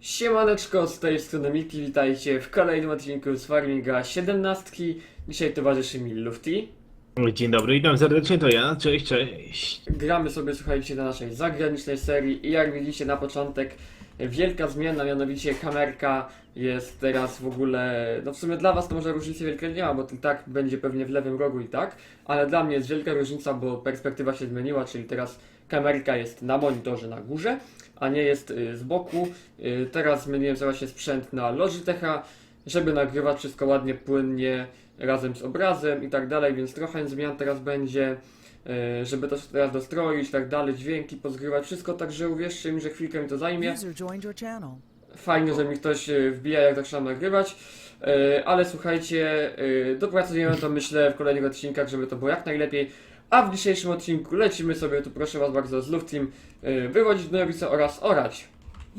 Siemaneczko, z tej strony Miki, witajcie w kolejnym odcinku z Farminga 17. Dzisiaj towarzyszy mi Lufty. Dzień dobry, witam serdecznie, to ja, cześć, cześć. Gramy sobie, słuchajcie, na naszej zagranicznej serii i jak widzicie na początek wielka zmiana, mianowicie kamerka jest teraz w ogóle, no w sumie dla was to może różnicy wielkiej nie ma, bo i tak będzie pewnie w lewym rogu i tak, ale dla mnie jest wielka różnica, bo perspektywa się zmieniła, czyli teraz kamerka jest na monitorze na górze, a nie jest y, z boku. Y, Teraz zmieniłem właśnie sprzęt na Logitecha, żeby nagrywać wszystko ładnie, płynnie, razem z obrazem i tak dalej, więc trochę zmian teraz będzie, y, żeby to teraz dostroić, tak dalej, dźwięki pozgrywać, wszystko, także uwierzcie mi, że chwilkę mi to zajmie. Fajnie, że mi ktoś wbija, jak zaczynam nagrywać, ale słuchajcie, dopracujemy to myślę w kolejnych odcinkach, żeby to było jak najlepiej. A w dzisiejszym odcinku lecimy sobie tu, proszę Was bardzo, z Luftim y, wywodzić gnojowice oraz orać.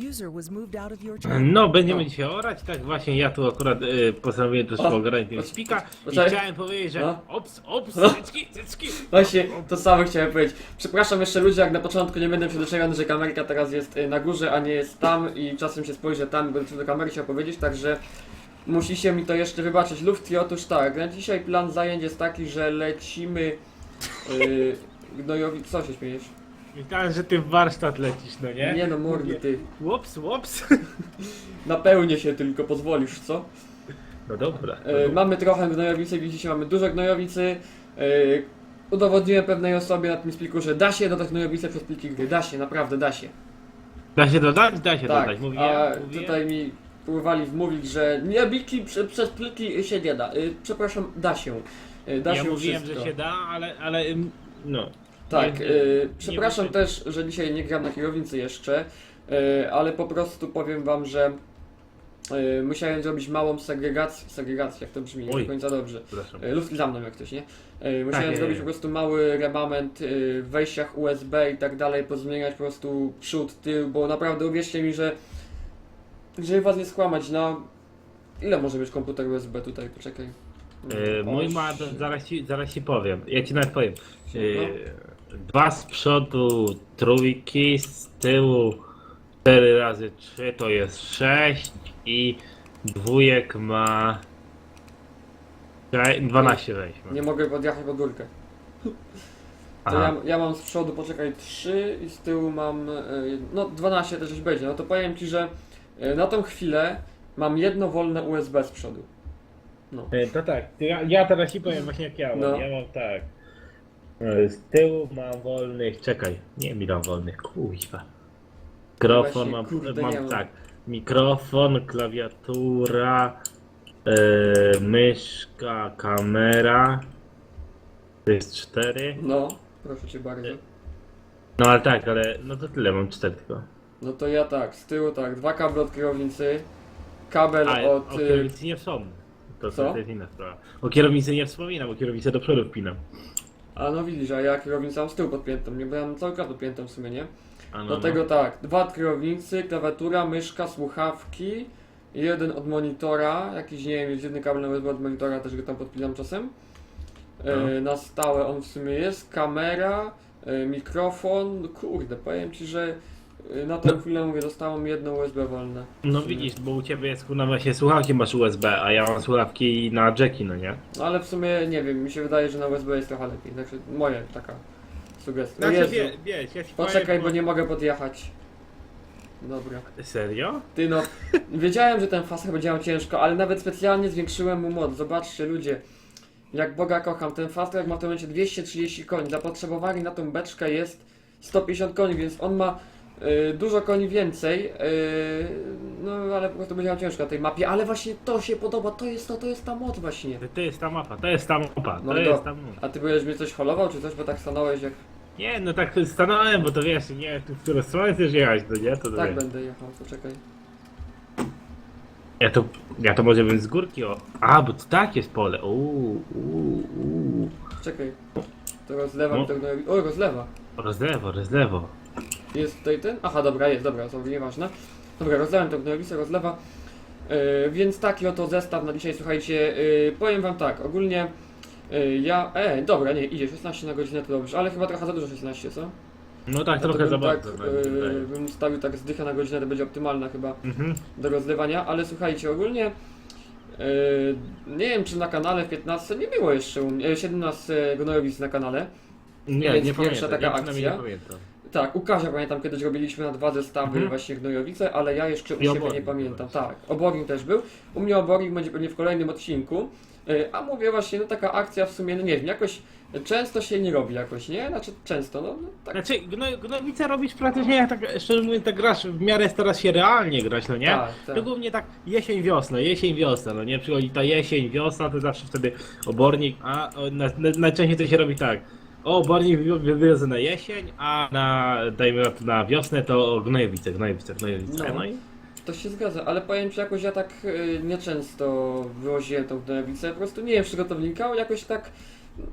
User was moved out of your channel. No, będziemy No. dzisiaj orać, tak właśnie ja tu akurat y, postanowiłem troszkę O, ograniczyć o, spika i chciałem powiedzieć, że No. ops, ops, No. cycki, cycki. Właśnie to samo chciałem powiedzieć. Przepraszam jeszcze ludzie, jak na początku nie będę przyzwyczajony, że kamerka teraz jest y, na górze, a nie jest tam i czasem się spojrzę tam, będę do kamery chciał powiedzieć, także musicie mi to jeszcze wybaczyć. Lufti, otóż tak, na dzisiaj plan zajęć jest taki, że lecimy yy, gnojowi... Co się śmiejesz? Myślałem, że ty w warsztat lecisz, no nie? Nie no, mordy, ty. Łops, łops. Napełnię się tylko, pozwolisz, co? No dobra. no E, dobra. mamy trochę gnojowicy, widzicie, mamy dużo gnojowicy. E, udowodniłem pewnej osobie na tym spliku, że da się dodać gnojowice przez pliki gry. Da się, naprawdę da się. Da się dodać? Da się tak, dodać, mówiłem, a mówiłem. tutaj mi próbowali wmówić, że nie pliki prze, przez pliki się nie da. E, przepraszam, da się. E, da ja się mówiłem, wszystko. że się da, ale, ale no. Tak, Nie- e, nie przepraszam muszę- też, że dzisiaj nie gram na kierownicy jeszcze, e, ale po prostu powiem wam, że musiałem zrobić małą segregację, segregację, jak to brzmi, nie Oj. do końca dobrze. Lufty za mną jak ktoś, nie? Musiałem Tak, nie, zrobić nie. po prostu mały remament w wejściach USB i tak dalej, pozmieniać po prostu przód, tył, bo naprawdę uwierzcie mi, że żeby was nie skłamać, no ile może mieć komputer USB tutaj, poczekaj. E, mój ma, zaraz ci, zaraz ci powiem, ja ci nawet powiem. No. Dwa z przodu trójki, z tyłu 4 razy 3 to jest 6 i dwójek ma cze- 12 weźmy. Nie mogę podjechać pod górkę. To Aha. ja, ja mam z przodu, poczekaj, 3 i z tyłu mam, e, no 12 też już będzie, no to powiem Ci, że na tą chwilę mam jedno wolne USB z przodu. No. E, To tak, ja, ja teraz ci powiem właśnie jak ja mam. No. Ja mam tak. E, Z tyłu mam wolnych, czekaj, nie mi dam wolnych, kuźwa. Mikrofon Właśnie, mam, kurde, mam nie mam. tak. Mikrofon, klawiatura, e, myszka, kamera. To jest cztery. No, proszę Cię bardzo. No ale tak, ale no to tyle, mam cztery tylko. No to ja tak, z tyłu tak, dwa kable od kierownicy, kabel A, od... o y, kierownicy nie wspomnę. To, Co? to jest inna sprawa. O kierownicy nie wspominam, bo kierownicę do przodu wpinam. A no widzisz, a ja kierownicę mam z tyłu podpiętą, nie, cały krat podpiętą w sumie, nie? A no, Do no. tak, dwa od kierownicy, klawiatura, myszka, słuchawki, jeden od monitora, jakiś nie wiem, jest jeden kabel na USB od monitora, też go tam podpinam czasem. E, No. na stałe on w sumie jest, kamera, e, mikrofon, kurde, powiem Ci, że na tę No. chwilę mówię, dostałem jedno USB wolne. No widzisz, bo u ciebie jest kurna właśnie słuchawki masz USB, a ja mam słuchawki na jacki, no nie? No ale w sumie nie wiem, mi się wydaje, że na USB jest trochę lepiej, znaczy moja taka sugestia. Znaczy, Jezu, wie, wiesz, ja ci poczekaj, powiem, bo nie mogę podjechać. Dobra. Serio? Ty no, wiedziałem, że ten faser będzie miał ciężko, ale nawet specjalnie zwiększyłem mu moc. Zobaczcie ludzie, jak Boga kocham, ten faser ma w tym momencie 230 koni, zapotrzebowanie na tą beczkę jest 150 koni, więc on ma y, dużo koni więcej, y, no ale po prostu będzie ciężko na tej mapie, ale właśnie to się podoba, to jest to, to jest ta moc właśnie. To jest ta mapa, to jest ta mapa, No to to- jest ta mapa. A ty będziesz mnie coś holował, czy coś, bo tak stanąłeś jak... Nie, no tak stanąłem, bo to wiesz, nie, tu w którą stronę chcesz jechać, to nie, to, Tak wiesz. będę jechał, poczekaj. Ja to, ja to może bym z górki, o... A, bo to tak jest pole, uuu, uuu, uuu. Czekaj. To rozlewa No. mi to. O, rozlewa. Rozlewo, rozlewo. Jest tutaj ten? Aha, dobra, jest, dobra, to nieważne. Dobra, rozlewam to gnojowice, rozlewa. Yy, więc taki oto zestaw na dzisiaj, słuchajcie, yy, powiem wam tak, ogólnie yy, ja... E, dobra, nie, idzie 16 na godzinę, to dobrze, ale chyba trochę za dużo 16, co? No tak, trochę za bym tak, bardzo. yy, bym stawił tak zdycha na godzinę, to będzie optymalna chyba Mhm. do rozlewania, ale słuchajcie, ogólnie yy, nie wiem czy na kanale w 15 nie było jeszcze u mnie, e, 17 gnojowic na kanale. Nie, Więc nie pierwsza pamiętam. taka ja przynajmniej akcja. nie pamiętam. Tak, u Kazia pamiętam kiedyś robiliśmy na dwa zestawy Mhm. właśnie gnojowice, ale ja jeszcze u I siebie nie pamiętam. Tak, obornik też był. U mnie obornik będzie pewnie w kolejnym odcinku. Yy, A mówię właśnie, no taka akcja w sumie, no nie wiem, jakoś często się nie robi jakoś, nie? Znaczy często, no, no tak. Znaczy, gno, gnojowice robisz praktycznie jak tak, szczerze mówiąc, tak grasz w miarę starasz się realnie grać, no nie? Tak, tak. To głównie tak jesień, wiosna, jesień, wiosna, no nie? Przychodzi ta jesień, wiosna, to zawsze wtedy obornik, a o, na, na, najczęściej to się robi tak. O, wy- wywiozę na jesień, a na, dajmy na to na wiosnę, to gnojowice, gnojowice, gnojowice. No. No, i To się zgadza, ale powiem Ci jakoś ja tak y, nieczęsto wywoziłem tą gnojowicę, po prostu nie wiem przygotownika, jakoś tak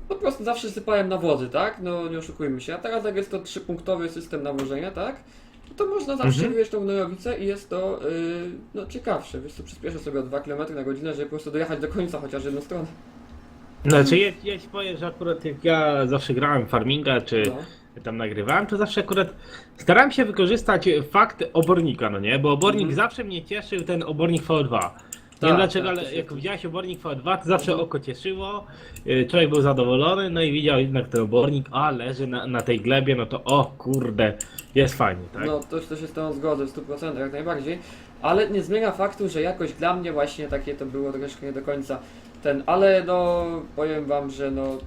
po prostu zawsze sypałem na wody, tak? No nie oszukujmy się, a teraz jak jest to trzypunktowy system nawożenia, tak? To można zawsze Mhm. wywieźć tą gnojowicę i jest to y, no, ciekawsze, wiesz co, przyspieszę sobie o 2 km na godzinę, żeby po prostu dojechać do końca chociaż jedną stronę. Znaczy, ja, ja ci powiem, że akurat jak ja zawsze grałem w farminga, czy No. tam nagrywałem, to zawsze akurat starałem się wykorzystać fakt obornika, no nie? Bo obornik Mhm. zawsze mnie cieszył, ten obornik V2. Nie Tak, wiem dlaczego, tak, ale się- jak widziałeś obornik V2, to zawsze Mhm. oko cieszyło, y, człowiek był zadowolony, no i widział jednak ten obornik, a leży na, na tej glebie, no to o kurde, jest fajnie, tak? No to, to się z tą zgodzę w 100% jak najbardziej, ale nie zmienia faktu, że jakoś dla mnie właśnie takie to było troszkę nie do końca ten, ale no powiem wam, że no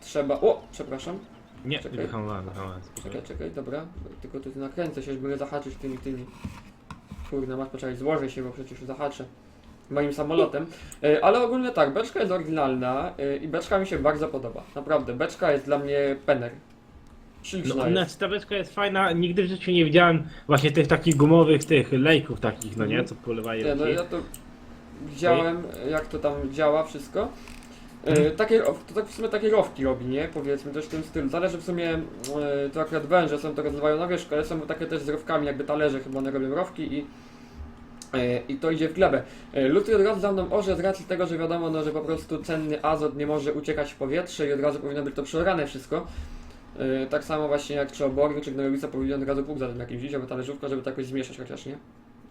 trzeba, o przepraszam, nie, czekaj. wyhamowałem, wyhamowałem. czekaj, czekaj, dobra, tylko tu nakręcę się, żeby nie zahaczyć tymi, tymi, kurde masz poczekaj, złożę się, bo przecież zahaczę moim samolotem, E, ale ogólnie tak, beczka jest oryginalna e, i beczka mi się bardzo podoba, naprawdę, beczka jest dla mnie pener, śliczna No, jest. znaczy ta beczka jest fajna, nigdy w życiu nie widziałem właśnie tych takich gumowych, tych lejków takich, no nie, co polewają Nie, no ja to widziałem, jak to tam działa wszystko. E, Mhm. takie, to tak w sumie takie rowki robi, nie? Powiedzmy coś w tym stylu. Zależy w sumie, e, to akurat węże są to rozlewają na wierzch, ale są takie też z rowkami, jakby talerze chyba one robią rowki i e, i to idzie w glebę. E, Luty od razu za mną orze z racji tego, że wiadomo, no, że po prostu cenny azot nie może uciekać w powietrze i od razu powinno być to przeorane wszystko. E, Tak samo właśnie jak czy obornik, czy gnojowica powinien od razu pług za tym jakimś wziąć, albo talerzówka, żeby to jakoś zmieszać chociaż, nie?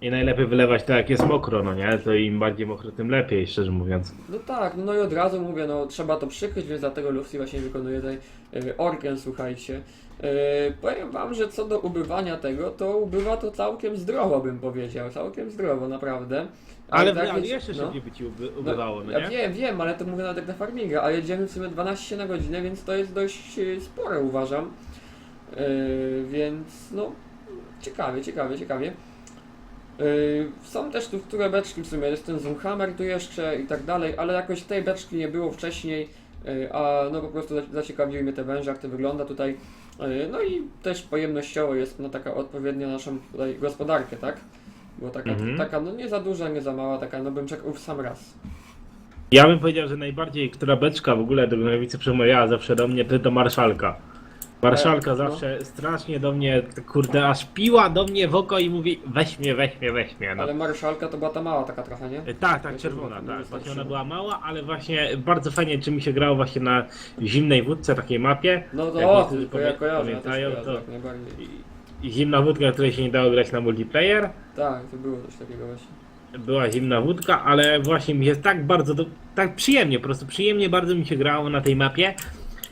I najlepiej wylewać tak jak jest mokro, no nie? To im bardziej mokro, tym lepiej, szczerze mówiąc. No tak, no, no i od razu mówię, no trzeba to przykryć, więc dlatego Lucy właśnie wykonuje tutaj y, organ, słuchajcie. Y, powiem wam, że co do ubywania tego, to ubywa to całkiem zdrowo, bym powiedział, całkiem zdrowo, naprawdę. Ale, tak ale jeszcze no. szybciej by ci uby, ubywało, no ja nie? wiem, wiem, ale to mówię nawet jak na farminga, a jedziemy w sumie 12 na godzinę, więc to jest dość y, spore uważam. Yy, więc no, ciekawie, ciekawie, ciekawie. Yy, są też tu które beczki w sumie, jest ten Zoomhammer tu jeszcze i tak dalej, ale jakoś tej beczki nie było wcześniej, yy, a no po prostu zac- zaciekawiły mnie te węże, jak to wygląda tutaj. Yy, no i też pojemnościowo jest no taka odpowiednia naszą tutaj gospodarkę, tak? Bo taka, Mhm. taka no nie za duża, nie za mała, taka no bym czekał w sam raz. Ja bym powiedział, że najbardziej, która beczka w ogóle do Gnojowicy przemawiała zawsze do mnie, to to Marszalka. Marszalka no. zawsze strasznie do mnie, kurde, aż piła do mnie w oko i mówi weź mnie, weź mnie, weź mnie. No. Ale marszalka to była ta mała taka trochę, nie? E, Tak, tak, czerwona, tak. nie Właśnie ona znaczy. była mała, ale właśnie bardzo fajnie, czy mi się grało właśnie na zimnej wódce, takiej mapie. No to o, niektórzy tylko ja pamię- kojarzę, ja też pamiętają, kojarzę, to- jak najbardziej. Zimna wódka, której się nie dało grać na multiplayer. Tak, to było coś takiego właśnie. Była zimna wódka, ale właśnie mi się tak bardzo, do, tak przyjemnie, po prostu przyjemnie bardzo mi się grało na tej mapie.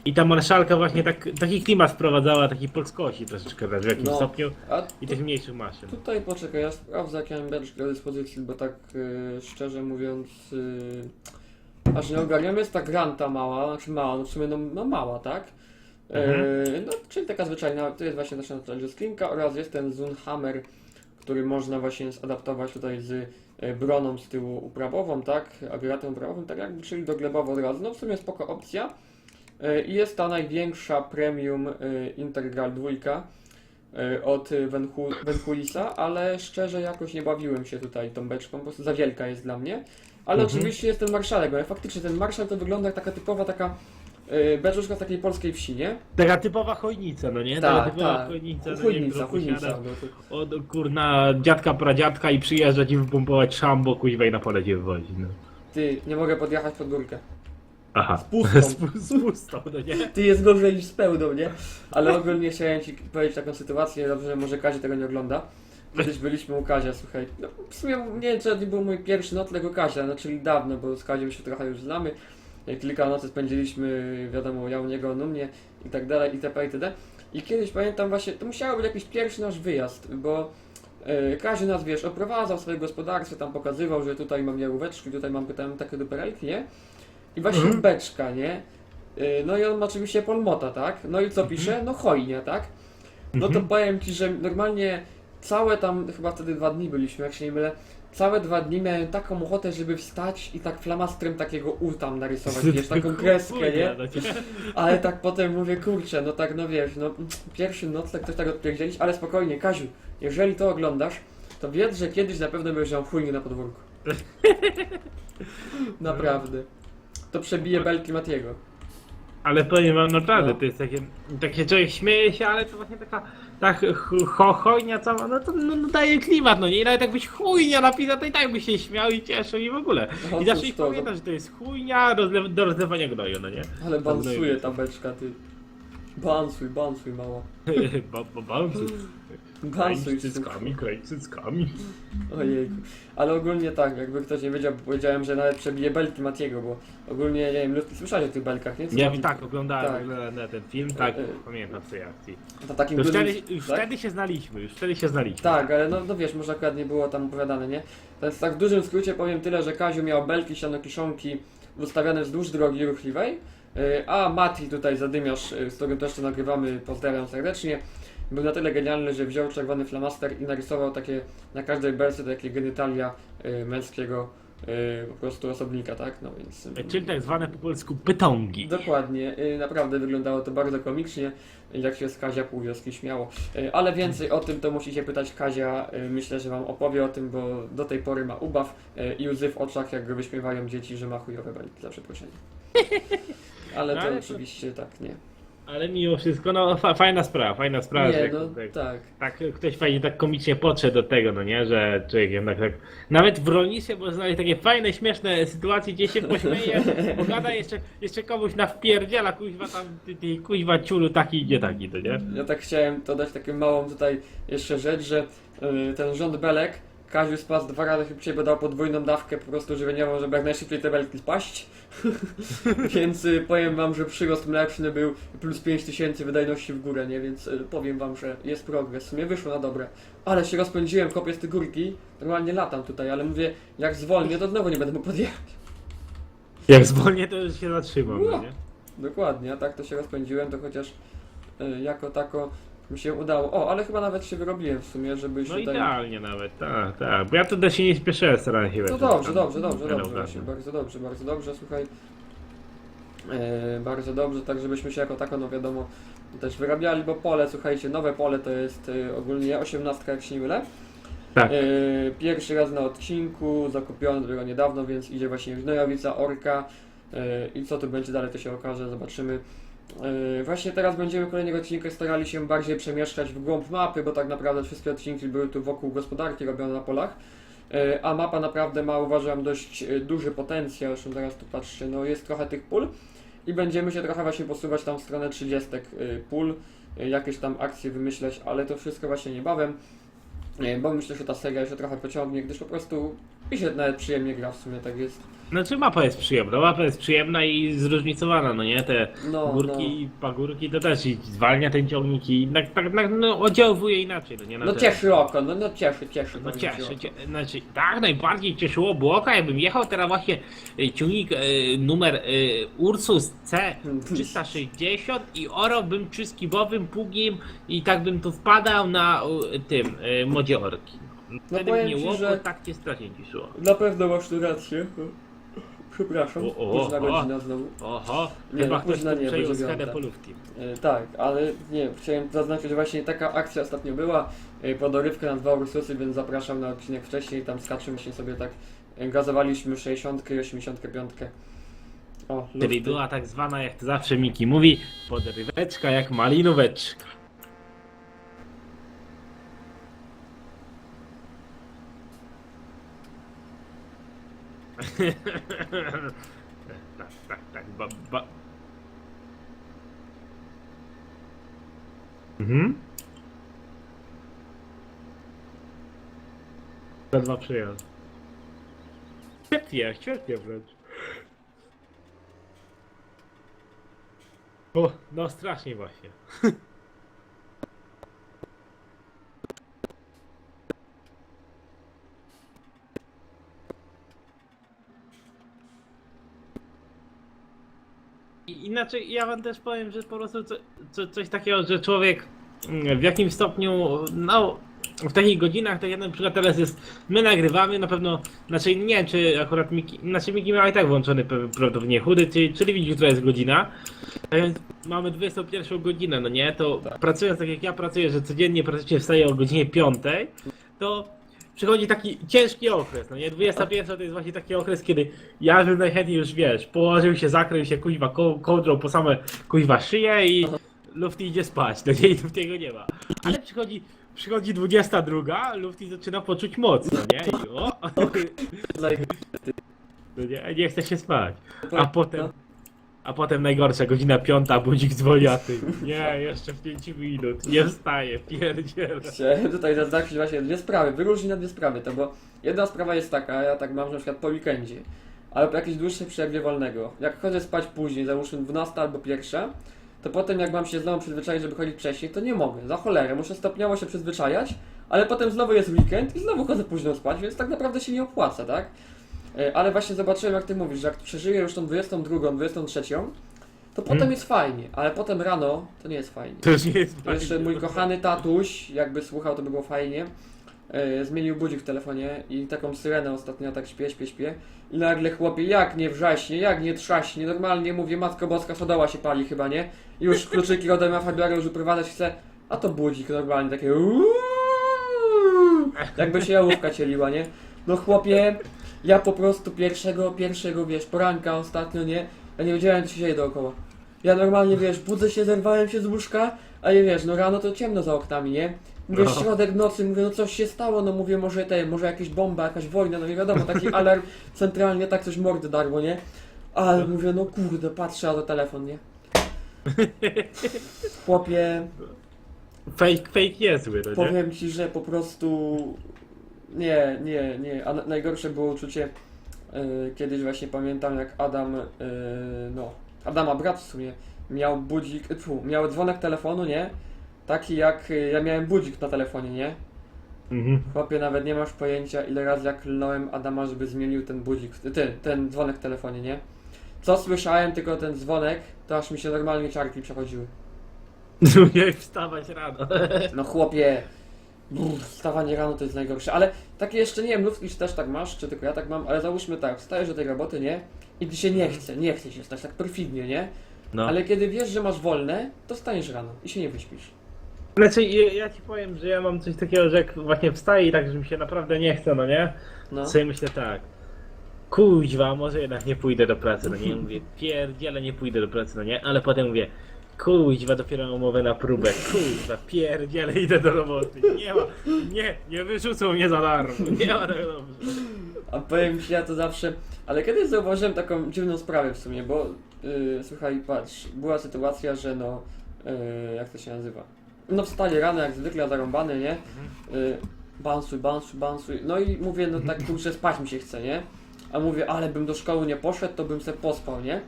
I ta marszalka właśnie tak, taki klimat wprowadzała, taki polskości troszeczkę też w jakimś No. stopniu A i tych mniejszych maszyn. tutaj poczekaj, ja sprawdzę jakie mam beczki do dyspozycji, bo tak y, szczerze mówiąc, y, aż nie ogarniam, jest ta granta mała, znaczy mała, no w sumie no, no mała, tak? Y, no, czyli taka zwyczajna, to jest właśnie nasza naturalna skrinka oraz jest ten Zunhammer, który można właśnie zadaptować tutaj z y, broną z tyłu uprawową, tak? Agregatem uprawowym, tak jakby, czyli do glebowo od razu. No w sumie spoko opcja. I jest ta największa premium y, Integral 2 y, od Venhulisa, ale szczerze jakoś nie bawiłem się tutaj tą beczką, po prostu za wielka jest dla mnie. Ale Mhm. oczywiście jest ten marszalek, bo faktycznie ten marszal to wygląda jak taka typowa taka beczuszka z takiej polskiej wsi, nie? Taka typowa chojnica, no nie? Taka Tak, typowa tak. chojnica, no Chujnica, którą chujnica. no od kurna dziadka pradziadka i przyjeżdża ci wypompować szambo, kuźwa i na pole cię wywozi, no. Ty, nie mogę podjechać pod górkę. Aha. Z pustą. z, pu- z pustą, no nie? Ty jest gorzej niż z pełną, nie? Ale ogólnie chciałem ci powiedzieć taką sytuację, dobrze, że może Kazia tego nie ogląda. Kiedyś byliśmy u Kazia, słuchaj. No, w sumie nie wiem, czy to nie był mój pierwszy nocleg u Kazia, no czyli dawno, bo z Kaziem się trochę już znamy. Kilka nocy spędziliśmy, wiadomo, ja u niego, on u mnie i tak dalej, itp. itd. I kiedyś pamiętam właśnie, to musiał być jakiś pierwszy nasz wyjazd, bo e, Kaziu nas, wiesz, oprowadzał swoje gospodarstwo, tam pokazywał, że tutaj mam jaróweczki, tutaj mam pytałem takie duperelki, nie? I właśnie Mhm. beczka, nie? Y, No i on ma oczywiście polmota, tak? No i co pisze? No chojnia, tak? No to Mhm. powiem ci, że normalnie całe tam, chyba wtedy dwa dni byliśmy, jak się nie mylę, całe dwa dni miałem taką ochotę, żeby wstać i tak flamastrem takiego U tam narysować, wiesz, taką kreskę, nie? No? Ale tak potem mówię, kurczę, no tak, no wiesz, no pierwszy nocleg ktoś tak odpierdzielić, ale spokojnie, Kaziu, jeżeli to oglądasz, to wiedz, że kiedyś na pewno będziesz miał chujnie na podwórku. Naprawdę. To przebije belki Matiego. Ale powiem wam naprawdę, No. to jest takie, takie człowiek śmieje się, ale to właśnie taka tak ch- cho, chojnia cała, no to no, no daje klimat, no nie? I nawet jakbyś chujnia napisał, to i tak by się śmiał i cieszył i w ogóle. No I cóż zawsze ich to, no. pamięta, że to jest chujnia rozle- do rozlewania gnoju, no nie? Ale bansuje ta beczka, ty. Bansuj, bansuj, mała. ba, bansu. Bansuj, Kręć cyckami, kręć cyckami. Ojejku. Ale ogólnie tak, jakby ktoś nie wiedział, powiedziałem, że nawet przebije belki Matiego, bo ogólnie, nie wiem, Lutki słyszałeś o tych belkach, nie? Co Ja tam- tak oglądałem Tak. oglądałem na ten film, tak, E, e. pamiętam tej akcji. Na takim To już dużym- wtedy, już tak? wtedy się znaliśmy, już wtedy się znaliśmy. Tak, ale no, no wiesz, może akurat nie było tam opowiadane, nie? Więc tak w dużym skrócie powiem tyle, że Kaziu miał belki, sianokiszonki ustawiane wzdłuż drogi ruchliwej, a Mati tutaj zadymiarz, yy, z którym też to nagrywamy, pozdrawiam serdecznie, był na tyle genialny, że wziął czerwony flamaster i narysował takie na każdej belce takie genitalia yy, męskiego po prostu osobnika, tak? No więc... Czyli tak zwane po polsku pytongi. Dokładnie, naprawdę wyglądało to bardzo komicznie, jak się z Kazia pół wioski śmiało. Ale więcej o tym to musicie pytać Kazia, myślę, że wam opowie o tym, bo do tej pory ma ubaw i łzy w oczach, jak go wyśmiewają dzieci, że ma chujowe belki, za przeproszeniem. Ale to Ale to- oczywiście tak, nie. Ale mimo wszystko, no fa fajna sprawa, fajna sprawa, Nie, że no tak, tak. tak ktoś fajnie tak komicznie podszedł do tego, no nie, że człowiek jednak tak, nawet w rolnictwie można znaleźć takie fajne, śmieszne sytuacje, gdzie się pośmieje, pogada jeszcze, jeszcze komuś na wpierdziela, kuźwa tam, ty, ty kuźwa ciulu taki idzie taki, to nie? Ja tak chciałem dodać taką małą tutaj jeszcze rzecz, że y, ten rząd belek Kaziu spadł dwa razy szybciej, bo dał podwójną dawkę po prostu żywieniową, żeby jak najszybciej te belki spaść. Więc y, powiem wam, że przyrost mleczny był plus 5000 wydajności w górę, nie? Więc y, powiem wam, że jest progres. W sumie wyszło na dobre. Ale się rozpędziłem, kopię z tej górki. Normalnie latam tutaj, ale mówię, jak zwolnię, to znowu nie będę mógł podjechać. Jak zwolnię, to już się zatrzymam, no nie? Dokładnie, a tak to się rozpędziłem, to chociaż y, jako tako mi się udało. O, ale chyba nawet się wyrobiłem w sumie, żeby się No tutaj... idealnie nawet, tak, tak, bo ja tutaj się nie spieszyłem, starałem się No dobrze, dobrze, dobrze, dobrze, właśnie, bardzo dobrze, bardzo dobrze, słuchaj. E, bardzo dobrze, tak żebyśmy się jako tako, no wiadomo, też wyrabiali, bo pole, słuchajcie, nowe pole to jest e, ogólnie 18, jak się nie mylę. Tak. E, pierwszy raz na odcinku, zakupiony dopiero niedawno, więc idzie właśnie Gnojowica, Orka e, i co tu będzie dalej, to się okaże, zobaczymy. E, Właśnie teraz będziemy kolejnego odcinka starali się bardziej przemieszczać w głąb mapy, bo tak naprawdę wszystkie odcinki były tu wokół gospodarki robione na polach. E, A mapa naprawdę ma, uważam, dość e, duży potencjał. Zresztą zaraz tu patrzcie, no jest trochę tych pól i będziemy się trochę właśnie posuwać tam w stronę 30 e, pól, jakieś tam akcje wymyśleć, ale to wszystko właśnie niebawem, bo myślę, że ta seria się trochę pociągnie, gdyż po prostu mi się nawet przyjemnie gra w sumie, tak jest. Znaczy mapa jest przyjemna, mapa jest przyjemna i zróżnicowana, no nie? Te No, górki i pagórki to też i zwalnia ten ciągnik i tak, tak, tak no, oddziałuje inaczej, no nie? Na No te- cieszy oko, no, no cieszy, cieszy. No powiem ci cieszy, cie, znaczy tak najbardziej cieszyło było oka, jakbym jechał teraz właśnie y, ciągnik y, numer y, Ursus C 360 i orałbym trzyskibowym pługiem i tak bym tu wpadał na y, tym y, modzie orki. Wtedy by powiem mnie ci, że- tak cię strasznie ciszyło. Na pewno masz tu rację. Przepraszam, O, o, późna o. godzina znowu. Oho, Nie, chyba no, ktoś późna tu nie, przejął schedę dziewiąta. polówki. E, tak, ale nie, chciałem zaznaczyć, że właśnie taka akcja ostatnio była, e, podorywka na dwa Ursusy, więc zapraszam na odcinek wcześniej, tam skaczymy się sobie tak, e, gazowaliśmy 60 i 85. O, Czyli lufty. była tak zwana, jak to zawsze Miki mówi, podryweczka jak malinóweczka. tak, tak, ba, ba. Mhm. Za dwa przyjazd. Świetnie, świetnie wręcz. O, no strasznie właśnie. Inaczej ja wam też powiem, że po prostu co, co, coś takiego, że człowiek mm, w jakimś stopniu, no w takich godzinach, tak jak na przykład teraz jest, my nagrywamy na pewno, znaczy nie wiem czy akurat Miki, znaczy Miki ma i tak włączony prawdopodobnie chudy, czyli, czyli widzi, która jest godzina, tak więc mamy 21 godzinę, no nie, to pracując tak jak ja pracuję, że codziennie praktycznie wstaję o godzinie 5, to przychodzi taki ciężki okres, no nie? 21 to jest właśnie taki okres, kiedy ja bym najchętniej już, wiesz, położył się, zakrył się kuźwa ko kołdrą po same kuźwa szyję i Lufty idzie spać, no nie? I Luftiego nie ma. Ale przychodzi, przychodzi 22, Lufty zaczyna poczuć moc, no nie? I o, no nie, nie chce się spać. A potem, a potem najgorsza, godzina piąta, budzik dzwoni, a ty, nie, jeszcze w 5 minut, nie wstaję, pierdzielę. Chciałem tutaj zaznaczyć właśnie dwie sprawy, wyróżnić na dwie sprawy, to bo jedna sprawa jest taka, ja tak mam na przykład po weekendzie, ale po jakiejś dłuższej przerwie wolnego. Jak chodzę spać później, załóżmy 12 albo pierwsza, to potem jak mam się znowu przyzwyczaić, żeby chodzić wcześniej, to nie mogę, za cholerę, muszę stopniowo się przyzwyczajać, ale potem znowu jest weekend i znowu chodzę późno spać, więc tak naprawdę się nie opłaca, tak? E, Ale właśnie zobaczyłem jak ty mówisz, że jak przeżyję już tą 22, 23, to potem Hmm. jest fajnie, ale potem rano to nie jest fajnie. To już nie jest Jeszcze fajne. mój kochany tatuś, jakby słuchał, to by było fajnie. E, zmienił budzik w telefonie i taką syrenę ostatnio tak śpię, śpię, śpię. I nagle chłopie, jak nie wrzaśnie, jak nie trzaśnie, normalnie mówię, Matko Boska, sodoła się pali chyba, nie? I już kluczyki ode mnie biorę, już uprowadzać chcę, a to budzik normalnie, takie uuuu, jakby się jałówka cieliła, nie? No chłopie, ja po prostu pierwszego, pierwszego, wiesz, poranka ostatnio, nie? Ja nie wiedziałem, co się dzieje dookoła. Ja normalnie, wiesz, budzę się, zerwałem się z łóżka, a nie wiesz, no rano to ciemno za oknami, nie? Mówię, No. środek nocy, mówię, no coś się stało, no mówię, może te, może jakieś bomba, jakaś wojna, no nie wiadomo, taki alarm centralnie, tak coś mordy darło, nie? Ale mówię, no kurde, patrzę, a to telefon, nie? Chłopie, Fake, fake niezły, no nie? powiem ci, że po prostu nie, nie, nie, a na- najgorsze było uczucie yy, kiedyś właśnie pamiętam jak Adam, yy, no, Adama brat w sumie miał budzik, tfu, miał dzwonek telefonu, nie? Taki jak y, ja miałem budzik na telefonie, nie? Mhm. Chłopie, nawet nie masz pojęcia ile razy jak klnąłem Adama, żeby zmienił ten budzik, ty, ten dzwonek w telefonie, nie? Co słyszałem, tylko ten dzwonek, to aż mi się normalnie ciarki przechodziły. Jak wstawać rano. No chłopie, brr, wstawanie rano to jest najgorsze, ale takie jeszcze nie wiem, Lufkisz też tak masz, czy tylko ja tak mam, ale załóżmy tak, wstajesz do tej roboty, nie? I ci się nie chce, nie chce się stać tak perfidnie, nie? No. Ale kiedy wiesz, że masz wolne, to staniesz rano i się nie wyśpisz. Znaczy, ja, ja ci powiem, że ja mam coś takiego, że jak właśnie wstaję i tak, że mi się naprawdę nie chce, no nie? No. Sobie myślę tak. Kuźwa, może jednak nie pójdę do pracy, no nie? Mówię, pierdziele, nie pójdę do pracy, no nie? Ale potem mówię, kuźwa, dopiero umowę na próbę, kuźwa, pierdziele, idę do roboty. Nie ma, nie, nie wyrzucą mnie za darmo, nie ma tak dobrze. A powiem ci, ja to zawsze. Ale kiedyś zauważyłem taką dziwną sprawę w sumie, bo yy, słuchaj, patrz, była sytuacja, że no. Yy, jak to się nazywa? No wstali rano, jak zwykle zarąbany, nie? Yy, bansuj, bansuj, bansuj. No i mówię, no tak kurczę, spać mi się chce, nie? A mówię, ale bym do szkoły nie poszedł, to bym se pospał, nie?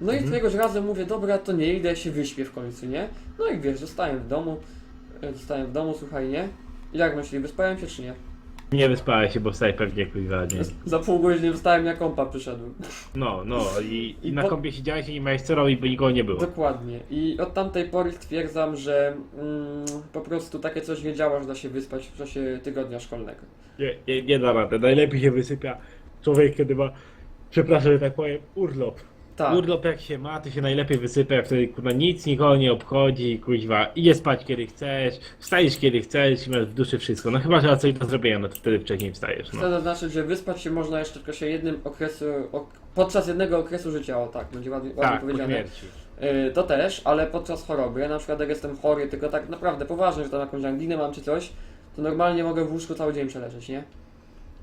No i Mhm. któregoś razu mówię, dobra, to nie idę, się wyśpię w końcu, nie? No i wiesz, zostałem w domu, yy, zostałem w domu, słuchaj, nie? Jak myślisz, wyspałem się czy nie? Nie wyspałeś się, bo wstaję pewnie kuźwa, nie? Za pół godziny wstałem, jak kompa przyszedł. No, no i, I i na po- kąpie siedziałeś i nie miałeś co robić, bo nikogo nie było. Dokładnie. I od tamtej pory stwierdzam, że mm, po prostu takie coś nie działa, że da się wyspać w czasie tygodnia szkolnego. Nie, nie, nie da rady. Najlepiej się wysypia człowiek, kiedy ma, przepraszam, że tak powiem, urlop. Tak. Urlop jak się ma, to się najlepiej wysypia, jak wtedy kurwa nic nikogo nie obchodzi, kuźwa, idzie spać kiedy chcesz, wstajesz kiedy chcesz i masz w duszy wszystko. No chyba, że coś do zrobienia, no to wtedy wcześniej wstajesz, Chcę no. zaznaczyć, że wyspać się można jeszcze tylko się jednym okresu, ok, podczas jednego okresu życia, o tak, będzie ładnie, ładnie Tak, po powiedziane. Y, to też, ale podczas choroby. Ja na przykład jak jestem chory, tylko tak naprawdę poważnie, że tam jakąś anglinę mam czy coś, to normalnie mogę w łóżku cały dzień przeleżeć, nie?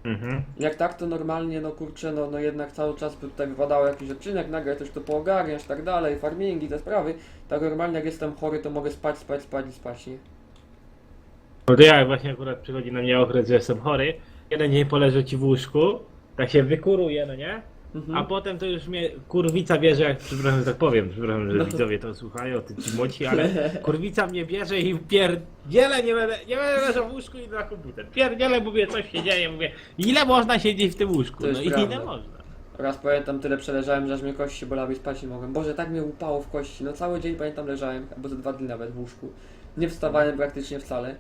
Mhm. Jak tak, to normalnie, no kurczę, no, no jednak cały czas by tutaj wypadało jakiś odcinek, nagle coś to poogarniasz, tak dalej, farmingi, te sprawy. Tak normalnie jak jestem chory, to mogę spać, spać, spać i spać, nie? No to jak właśnie akurat przychodzi na mnie okres, że jestem chory, jeden dzień poleżę ci w łóżku, tak się wykuruję, no nie? Mhm. A potem to już mnie kurwica bierze, jak przepraszam, że tak powiem, przepraszam, że No. widzowie to słuchają, ty ci młodzi, ale kurwica mnie bierze i pierdzielę, nie będę, nie będę leżał w łóżku i na komputer. Pierdzielę, mówię, coś się dzieje, mówię, ile można siedzieć w tym łóżku? To No jest i prawda. ile można? Raz pamiętam, tyle przeleżałem, że aż mnie kości bolały i spać nie mogłem. Boże, tak mnie upało w kości. No cały dzień pamiętam leżałem, albo ze dwa dni nawet w łóżku. Nie wstawałem praktycznie wcale.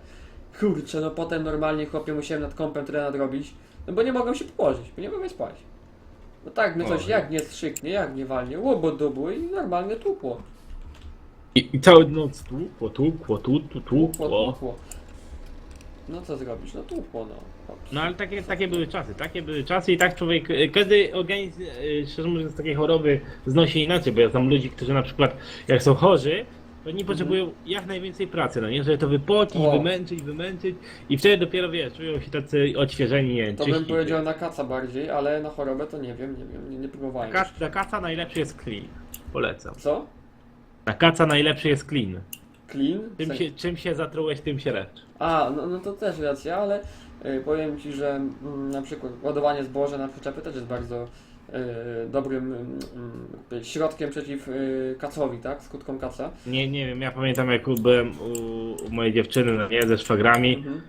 Kurczę, no potem normalnie chłopie musiałem nad kąpem tyle nadrobić, no bo nie mogłem się położyć, bo nie mogłem spać. No tak, mnie coś Oj. jak nie strzyknie, jak nie walnie, łobo dubu i normalnie tłukło. I, i cały noc tłukło, tłukło, tłukło, Tłukło, tłukło. tłukło. No co zrobisz? No tłukło, no. No ale takie, takie były czasy, takie były czasy i tak człowiek, e, każdy organizm, e, szczerze mówiąc, takie choroby znosi inaczej, bo ja znam ludzi, którzy na przykład jak są chorzy, oni potrzebują jak najwięcej pracy, no nie, żeby to wypocić, O. wymęczyć, wymęczyć i wtedy dopiero, wiesz, czują się tacy odświeżeni, nie wiem, To bym czyści. powiedział na kaca bardziej, ale na chorobę to nie wiem, nie wiem, nie, nie próbowałem. Na, kac, na kaca najlepszy jest clean, polecam. Co? Na kaca najlepszy jest clean. Clean? Czym się, czym się zatrułeś, tym się lecz. A, no, no to też racja, ale y, powiem Ci, że mm, na przykład ładowanie zboża na przyczepy też jest bardzo dobrym mm, mm, środkiem przeciw y, kacowi, tak? Skutkom kaca. Nie, nie wiem, ja pamiętam jak byłem u, u mojej dziewczyny, no nie, ze szwagrami Mhm.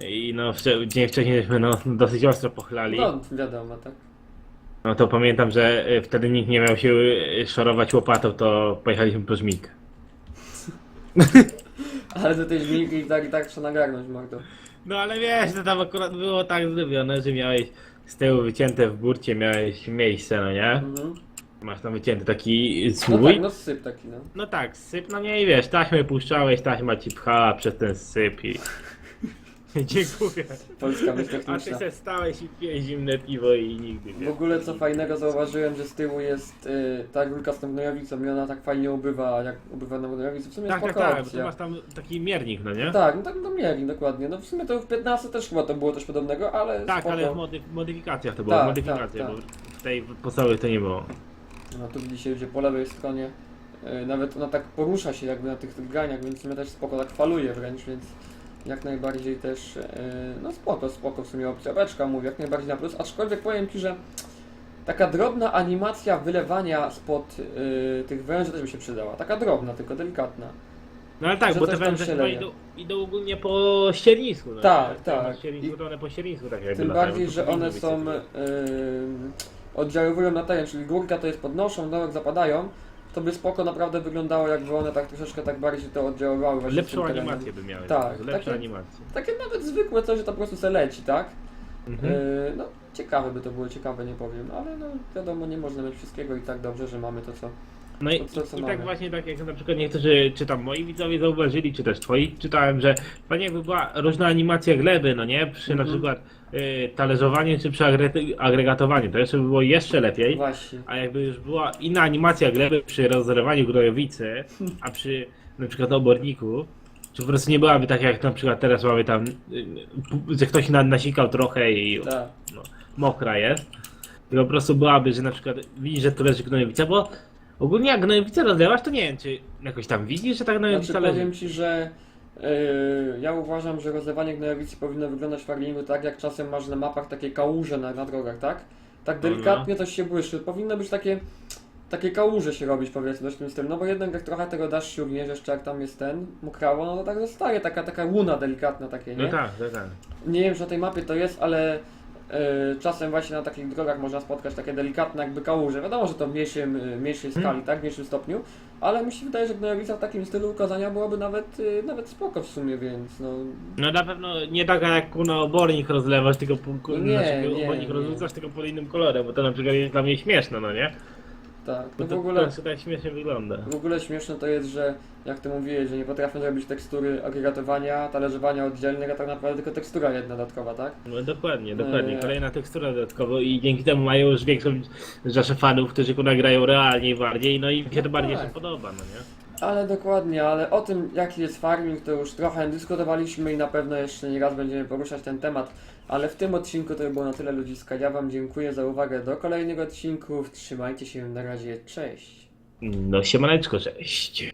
i no dzień wcześniej żeśmy no dosyć ostro pochlali. No, wiadomo, tak. No to pamiętam, że y, wtedy nikt nie miał siły szorować łopatą, to pojechaliśmy po żmijkę. Ale do tej żmijki i tak i tak trzeba nagarnąć, mordo. No ale wiesz, to tam akurat było tak zrobione, że miałeś z tyłu wycięte w burcie, miałeś miejsce, no nie? Mhm. Masz tam wycięty taki No słój. tak, no syp taki, no. No tak, syp na niej, wiesz, taśmę puszczałeś, taśma ci pchała przez ten syp i... Dziękuję. Polska myśl A ty techniczna. se stałeś i piłeś zimne piwo i nigdy, W ogóle co fajnego zauważyłem, że z tyłu jest y, ta rurka z tą gnojowicą i ona tak fajnie ubywa, jak ubywa na gnojowicy. W sumie Tak, tak, spoko tak, bo tu opcja. masz tam taki miernik, no nie? Tak, no tak no mieli, dokładnie. No w sumie to w 15 też chyba to było coś podobnego, ale Tak, spoko. ale w mody- modyfikacjach to było, Tak, modyfikacje, tak, bo w tej podstawowej to nie było. No tu widzicie, gdzie po lewej stronie y, nawet ona tak porusza się jakby na tych, graniach, więc mnie też spoko tak faluje wręcz, więc jak najbardziej też, y, no spoko, spoko w sumie opcja. Beczka mówię, jak najbardziej na plus, aczkolwiek powiem Ci, że taka drobna animacja wylewania spod y, tych węży też by się przydała. Taka drobna, tylko delikatna. No ale tak, Że bo te węże chyba idą, idą ogólnie po ściernisku. No, Tak, tak. masz Ściernisku, to one po ściernisku tak jakby Tym latają, bardziej, że one są, yy, oddziaływują na teren, czyli górka to jest podnoszą, dołek zapadają, to by spoko naprawdę wyglądało jakby one tak troszeczkę tak bardziej to oddziaływały właśnie z Lepszą tym terenem. animację by miały. Tak, Lepsze takie- animacje. Takie nawet zwykłe coś, że to po prostu se leci, tak? Mhm. Yy, no ciekawe by to było, ciekawe nie powiem, ale no wiadomo nie można mieć wszystkiego i tak dobrze, że mamy to co. No i, to co- co i mamy. tak właśnie tak jak na przykład niektórzy, czy tam moi widzowie zauważyli, czy też twoi, czytałem, że fajnie jakby była różna animacja gleby, no nie? Przy na Mhm. przykład y, talerzowanie, czy przy agre- agregatowaniu, to jeszcze by było jeszcze lepiej. Właśnie. A jakby już była inna animacja gleby przy rozrywaniu gnojowicy, a przy na przykład oborniku, czy po prostu nie byłaby tak jak na przykład teraz mamy tam, y, y, że ktoś na- nasikał trochę i Tak. mokra jest. Tylko po prostu byłaby, że na przykład widzisz, że tu leży gnojowica, bo ogólnie jak gnojowicę rozlewasz, to nie wiem, czy jakoś tam widzisz, że ta gnojowica Znaczy leży. powiem Ci, że ja uważam, że rozlewanie gnojowicy powinno wyglądać w farmingu tak, jak czasem masz na mapach takie kałuże na, na drogach, tak? Tak No, delikatnie coś się błyszczy. Powinno być takie, takie kałuże się robić powiedzmy coś w tym stylu, no bo jednak jak trochę tego dasz siurniesz, jeszcze jak tam jest ten, mokrawo, no to tak zostaje, taka, taka łuna delikatna takie, nie? No tak, tak, tak. Nie wiem, czy na tej mapie to jest, ale yy, czasem właśnie na takich drogach można spotkać takie delikatne jakby kałuże. Wiadomo, że to w mniejszym, yy, mniejszej Hmm. skali, tak, w mniejszym stopniu, ale mi się wydaje, że gnojowica w takim stylu ukazania byłaby nawet, yy, nawet spoko w sumie, więc no... No na pewno nie taka jak kuna obornik rozlewasz, tylko po, Nie, znaczy, nie, obornik nie. rozrzucasz tylko pod innym kolorem, bo to na przykład jest dla mnie śmieszne, no nie? Tak, no w to, ogóle, to tak śmiesznie wygląda. w ogóle śmieszne to jest, że jak ty mówiłeś, że nie potrafią zrobić tekstury agregatowania, talerzowania oddzielnego, tak naprawdę tylko tekstura jedna dodatkowa, tak? No dokładnie, dokładnie. Eee. Kolejna tekstura dodatkowo i dzięki temu mają już większą rzeszę fanów, którzy kuna grają realnie i bardziej, no i mi się to No bardziej tak. się podoba, no nie? Ale dokładnie, ale o tym jaki jest farming to już trochę dyskutowaliśmy i na pewno jeszcze nie raz będziemy poruszać ten temat. Ale w tym odcinku to by było na tyle ludziska. Ja wam dziękuję za uwagę. Do kolejnych odcinków. Trzymajcie się, na razie, cześć. No siemaneczko, cześć.